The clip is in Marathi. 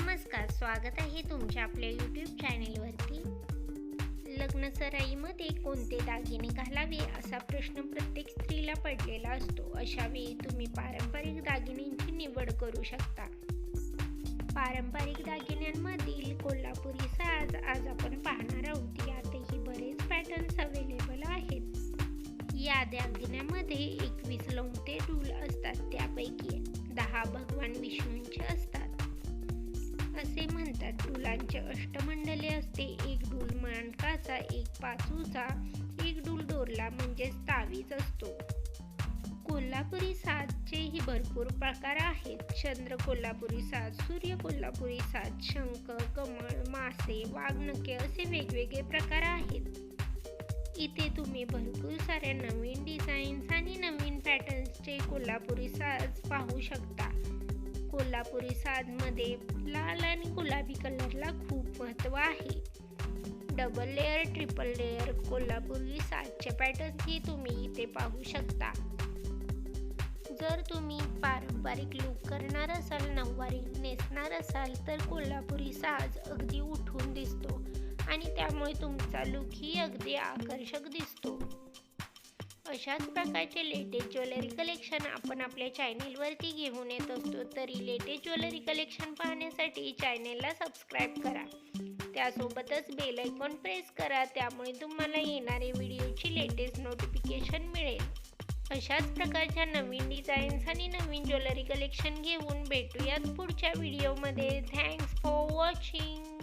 नमस्कार स्वागत आहे तुमच्या आपल्या यूट्यूब चॅनेलवरती लग्नसराईमध्ये कोणते दागिने घालावे असा प्रश्न प्रत्येक स्त्रीला पडलेला असतो. अशावेळी तुम्ही पारंपरिक दागिन्यांची निवड करू शकता. पारंपरिक दागिन्यांमधील कोल्हापुरी साज आज आपण पाहणार आहोत. यातही बरेच पॅटर्न्स अवेलेबल आहेत. या दागिन्यामध्ये एकवीस लवते डूल असतात त्यापैकी दहा भगवान विष्णूंचे असतात. असे म्हणतात. डुलांचे अष्टमंडले असते. एक डूल माणकाचा एक पाचूचा एक डूल डोरला म्हणजेच तावीज असतो. कोल्हापुरी साजचेही भरपूर प्रकार आहेत. चंद्र कोल्हापुरी साज सूर्य कोल्हापुरी साज शंख कमळ मासे वाघनके असे वेगवेगळे प्रकार आहेत. इथे तुम्ही भरपूर साऱ्या नवीन डिझाईन्स आणि नवीन पॅटर्न्सचे कोल्हापुरी साज पाहू शकता. कोल्हापुरी साजमध्ये लाल आणि गुलाबी कलरला खूप महत्त्व आहे. Double layer triple layer Kolhapuri साजचे पॅटर्नही तुम्ही इथे पाहू शकता. जर तुम्ही पारंपरिक लुक करणार असाल नऊवारी नेसणार असाल तर कोल्हापुरी साज अगदी उठून दिसतो आणि त्यामुळे तुमचा लुकही अगदी आकर्षक दिसतो. अशाच प्रकारचे लेटेस्ट ज्वेलरी कलेक्शन आपण आपल्या चॅनेलवरती घेऊन येत असतो. तरी लेटेस्ट ज्वेलरी कलेक्शन पाहण्यासाठी चॅनेलला सबस्क्राईब करा. त्यासोबतच बेल आयकॉन प्रेस करा. त्यामुळे तुम्हाला येणारे व्हिडिओची लेटेस्ट नोटिफिकेशन मिळेल. अशाच प्रकारच्या नवीन डिझाईन्स आणि नवीन ज्वेलरी कलेक्शन घेऊन भेटूयात पुढच्या व्हिडिओमध्ये थँक्स फॉर वॉचिंग